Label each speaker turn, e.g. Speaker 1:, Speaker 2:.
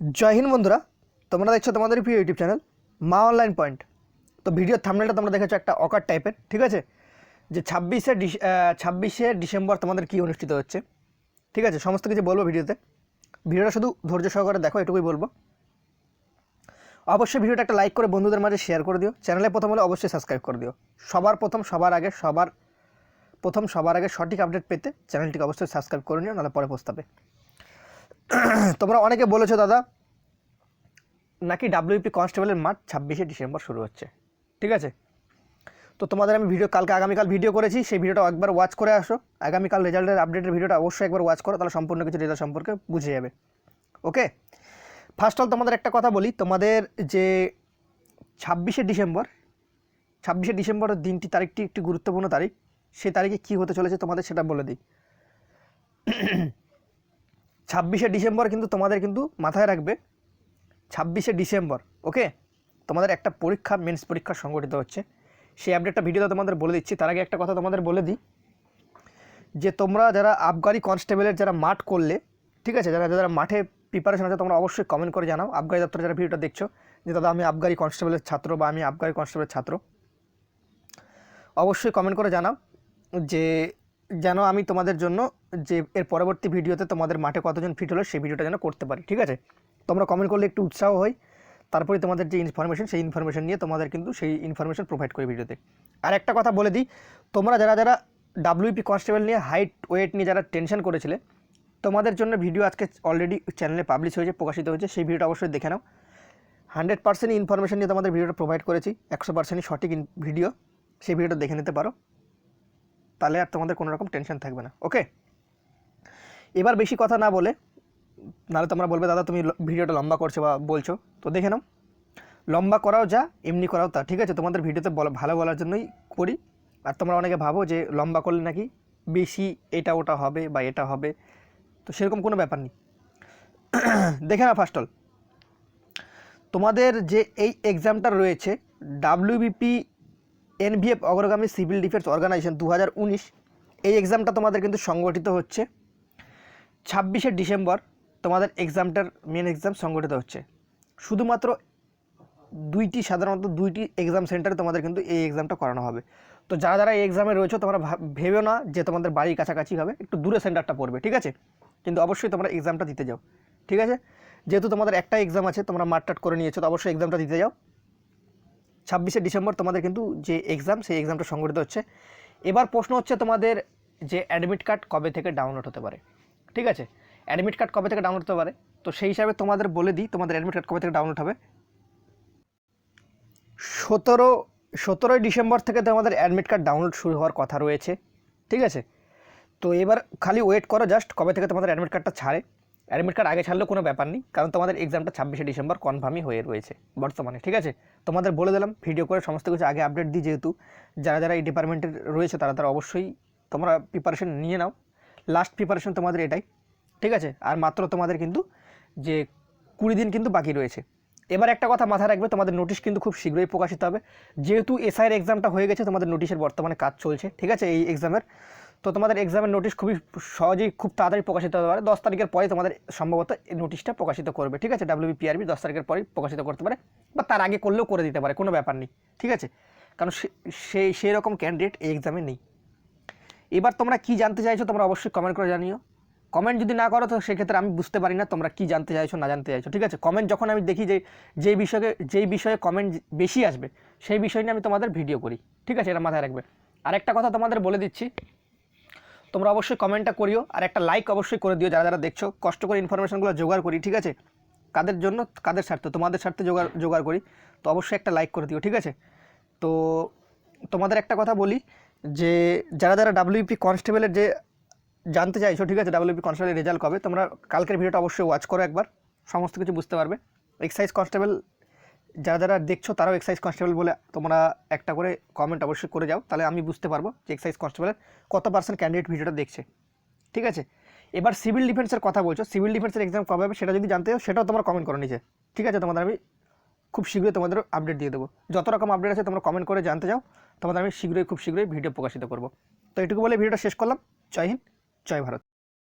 Speaker 1: জয় হিন্দ বন্ধুরা, তোমরা দেখছ তোমাদের প্রিয় YouTube channel Maa online point. তো ভিডিওর থামনেলটা তোমরা দেখেছ একটা অকার টাইপের, ঠিক আছে? যে ছাব্বিশে ছাব্বিশে ডিসেম্বর তোমাদের কী অনুষ্ঠিত হচ্ছে, ঠিক আছে? সমস্ত কিছু বলব ভিডিওতে। ভিডিওটা শুধু ধৈর্য সহকারে দেখো, এটুকুই বলব। অবশ্যই ভিডিওটা একটা লাইক করে বন্ধুদের মাঝে শেয়ার করে দিও। চ্যানেলে প্রথম হলে অবশ্যই সাবস্ক্রাইব করে দিও। সবার প্রথম, সবার আগে, সবার, প্রথম, সবার আগে সঠিক আপডেট পেতে চ্যানেলটিকে অবশ্যই সাবস্ক্রাইব করে নিও, নাহলে পরে পস্তাবে তোমরা অনেকে বলেছ, দাদা, নাকি ডাব্লিউপি কনস্টেবলের মাঠ ছাব্বিশে ডিসেম্বর শুরু হচ্ছে। ঠিক আছে? তো তোমাদের আমি ভিডিও, কালকে আগামীকাল ভিডিও করেছি, সেই ভিডিওটা একবার ওয়াচ করে আসো। আগামীকাল রেজাল্টের আপডেটের ভিডিওটা অবশ্যই একবার ওয়াচ করো, তাহলে সম্পূর্ণ কিছু রেজাল্ট সম্পর্কে বুঝে যাবে। ওকে ফার্স্ট অল তোমাদের একটা কথা বলি, তোমাদের যে ছাব্বিশে ডিসেম্বর, ছাব্বিশে ডিসেম্বরের দিনটি, তারিখটি একটি গুরুত্বপূর্ণ তারিখ। সেই তারিখে কী হতে চলেছে তোমাদের সেটা বলে দিই। ছাব্বিশে ডিসেম্বর কিন্তু তোমাদের কিন্তু মাথায় রাখবে। ছাব্বিশে ডিসেম্বর, ওকে? তোমাদের একটা পরীক্ষা মেন্স পরীক্ষা সংগঠিত হচ্ছে। সেই আপডেটটা ভিডিওতে তোমাদের বলে দিচ্ছি। তার আগে একটা কথা তোমাদের বলে দিই, যে তোমরা যারা আবগারি কনস্টেবলের যারা মাঠ করলে, ঠিক আছে? যারা যারা মাঠে প্রিপারেশন আছে, তোমরা অবশ্যই কমেন্ট করে জানাও। আবগারি দপ্তরে যারা ভিডিওটা দেখছ, যে দাদা, আমি আবগারি কনস্টেবলের ছাত্র বা আমি আবগারি কনস্টেবলের ছাত্র, অবশ্যই কমেন্ট করে জানাও যে যেন আমি তোমাদের জন্য যে এর পরবর্তী ভিডিওতে তোমাদের মাঠে কতজন ফিট হলো সেই ভিডিওটা যেন করতে পারি, ঠিক আছে? তোমরা কমেন্ট করলে একটু উৎসাহ হয়। তারপরে তোমাদের যে ইনফরমেশন সেই ইনফরমেশন নিয়ে তোমাদের কিন্তু সেই ইনফরমেশন প্রোভাইড করি ভিডিওতে। আর একটা কথা বলে দিই, তোমরা যারা যারা ডাব্লিউপি কনস্টেবল নিয়ে হাইট ওয়েট নিয়ে যারা টেনশন করেছিলে, তোমাদের জন্য ভিডিও আজকে অলরেডি চ্যানেলে পাবলিশ হয়েছে, প্রকাশিত হয়েছে, সেই ভিডিওটা অবশ্যই দেখে নাও। হান্ড্রেড পার্সেন্ট ইনফরমেশন নিয়ে তোমাদের ভিডিওটা প্রোভাইড করেছি, একশো পার্সেন্টই সঠিক ভিডিও সেই ভিডিওটা দেখে নিতে পারো। তাহলে আর তোমাদের কোনো রকম টেনশন থাকবে না ওকে এবার বেশি কথা না বলে, নাহলে তোমরা বলবে, দাদা, তুমি ভিডিওটা লম্বা করছ বা বলছো। তো দেখে নাও, লম্বা করাও যা, এমনি করাও তা, ঠিক আছে? তোমাদের ভিডিওতে বলা, ভালো বলার জন্যই করি। আর তোমরা অনেকে ভাবো যে লম্বা করলে নাকি বেশি এটা ওটা হবে বা এটা হবে, তো সেরকম কোনো ব্যাপার নেই। দেখে না ফার্স্ট অল তোমাদের যে এই এক্সামটা রয়েছে ডাব্লিউবিপি এনভিএফ অগ্রগামী সিভিল ডিফেন্স অর্গানাইজেশন দু হাজার উনিশ। এই এক্সামটা তোমাদের কিন্তু সংগঠিত হচ্ছে। ছাব্বিশে ডিসেম্বর তোমাদের এক্সামটার মেন এক্সাম সংগঠিত হচ্ছে। শুধুমাত্র দুইটি, সাধারণত দুইটি এক্সাম সেন্টারে তোমাদের কিন্তু এই এক্সামটা করানো হবে। তো যারা যারা এই এক্সামে রয়েছে, তোমরা ভাব- ভেবেও না যে তোমাদের বাড়ির কাছাকাছি হবে। একটু দূরে সেন্টারটা পড়বে, ঠিক আছে? কিন্তু অবশ্যই তোমরা এক্সামটা দিতে যাও, ঠিক আছে? যেহেতু তোমাদের একটা এক্সাম আছে, তোমরা মাঠটাট করে নিয়েছো, তো অবশ্যই এক্সামটা দিতে যাও। ছাব্বিশে ডিসেম্বর তোমাদের কিন্তু যে এক্সাম সেই এক্সামটা সংগঠিত হচ্ছে। এবার প্রশ্ন হচ্ছে তোমাদের যে অ্যাডমিট কার্ড কবে থেকে ডাউনলোড হতে পারে। ঠিক আছে? অ্যাডমিট কার্ড কবে থেকে ডাউনলোড হতে পারে? তো সেই হিসাবে তোমাদের বলে দিই, তোমাদের অ্যাডমিট কার্ড কবে থেকে ডাউনলোড হবে। সতেরো, সতেরোই ডিসেম্বর থেকে তোমাদের অ্যাডমিট কার্ড ডাউনলোড শুরু হওয়ার কথা রয়েছে। ঠিক আছে? তো এবার খালি ওয়েট করো জাস্ট কবে থেকে তোমাদের অ্যাডমিট কার্ডটা ছাড়ে। অ্যাডমিট কার্ড আগে ছাড়লেও কোনো ব্যাপার নেই, কারণ তোমাদের এক্সামটা ছাব্বিশে ডিসেম্বর কনফার্মই হয়ে রয়েছে বর্তমানে, ঠিক আছে? তোমাদের বলে দিলাম ভিডিও করে সমস্ত কিছু আগে আপডেট দিই যেহেতু। যারা যারা এই ডিপার্টমেন্টের রয়েছে তারা তারা অবশ্যই তোমরা প্রিপারেশন নিয়ে নাও। লাস্ট প্রিপারেশন তোমাদের এটাই, ঠিক আছে? আর মাত্র তোমাদের কিন্তু যে কুড়ি দিন কিন্তু বাকি রয়েছে। এবার একটা কথা মাথায় রাখবে, তোমাদের নোটিশ কিন্তু খুব শীঘ্রই প্রকাশিত হবে। যেহেতু এসআইয়ের এক্সামটা হয়ে গেছে, তোমাদের নোটিশের বর্তমানে কাজ চলছে, ঠিক আছে? এই এক্সামের তো তোমাদের এক্সামের নোটিশ খুবই সহজেই খুব তাড়াতাড়ি প্রকাশিত হতে পারে। দশ তারিখের পরে তোমাদের সম্ভবত এই নোটিশটা প্রকাশিত করবে, ঠিক আছে? ডাব্লিউবিপিআরবি দশ তারিখের পরেই প্রকাশিত করতে পারে বা তার আগে করলেও করে দিতে পারে, কোনো ব্যাপার নেই, ঠিক আছে? কারণ সেই সেই রকম ক্যান্ডিডেট এই এক্সামে নেই। এবার তোমরা কি জানতে চাইছো তোমরা অবশ্যই কমেন্ট করে জানিও। কমেন্ট যদি না করো তো সেক্ষেত্রে আমি বুঝতে পারি না তোমরা কি জানতে চাইছো, না জানতে চাইছো, ঠিক আছে? কমেন্ট যখন আমি দেখি যে যেই বিষয়ে যেই বিষয়ে কমেন্ট বেশি আসবে, সেই বিষয় নিয়ে আমি তোমাদের ভিডিও করি, ঠিক আছে? এটা মাথায় রাখবে। আর একটা কথা তোমাদের বলে দিচ্ছি তোমরা অবশ্যই কমেন্টটা করিও আর একটা লাইক অবশ্যই করে দিও যারা যারা দেখছ। কষ্ট করে ইনফরমেশনগুলো জোগাড় করি, ঠিক আছে? কাদের জন্য? কাদের স্বার্থে? তোমাদের স্বার্থে জোগাড় জোগাড় করি। তো অবশ্যই একটা লাইক করে দিও, ঠিক আছে? তো তোমাদের একটা কথা বলি, যে যারা যারা ডাব্লিউপি কনস্টেবলের যে জানতে চাইছো, ঠিক আছে? ডাব্লিউপি কনস্টেবলের রেজাল্ট কবে, তোমরা কালকের ভিডিওটা অবশ্যই ওয়াচ করো একবার। সমস্ত কিছু বুঝতে পারবে। এক্সাইজ কনস্টেবল যারা যারা দেখছ তারাও এক্সাইজ কনস্টেবল বলে তোমরা একটা করে কমেন্ট অবশ্যই করে যাও, তাহলে আমি বুঝতে পারব যে এক্সাইজ কনস্টেবলের কত পার্সেন্ট ক্যান্ডিডেট ভিডিওটা দেখছে। ঠিক আছে? এবার সিভিল ডিফেন্সের কথা বলছো সিভিল ডিফেন্সের এক্সাম কবে হবে সেটা যদি জানতে চাও, সেটাও তোমরা কমেন্ট করো নিচে। ঠিক আছে? তোমাদের আমি খুব শীঘ্রই তোমাদের আপডেট দিয়ে দেবো। যত রকম আপডেট আছে তোমরা কমেন্ট করে জানতে চাও, তোমাদের আমি শীঘ্রই, খুব শীঘ্রই ভিডিও প্রকাশিত করব। তো এটুকু বলে ভিডিওটা শেষ করলাম। জয় হিন্দ, জয় ভারত।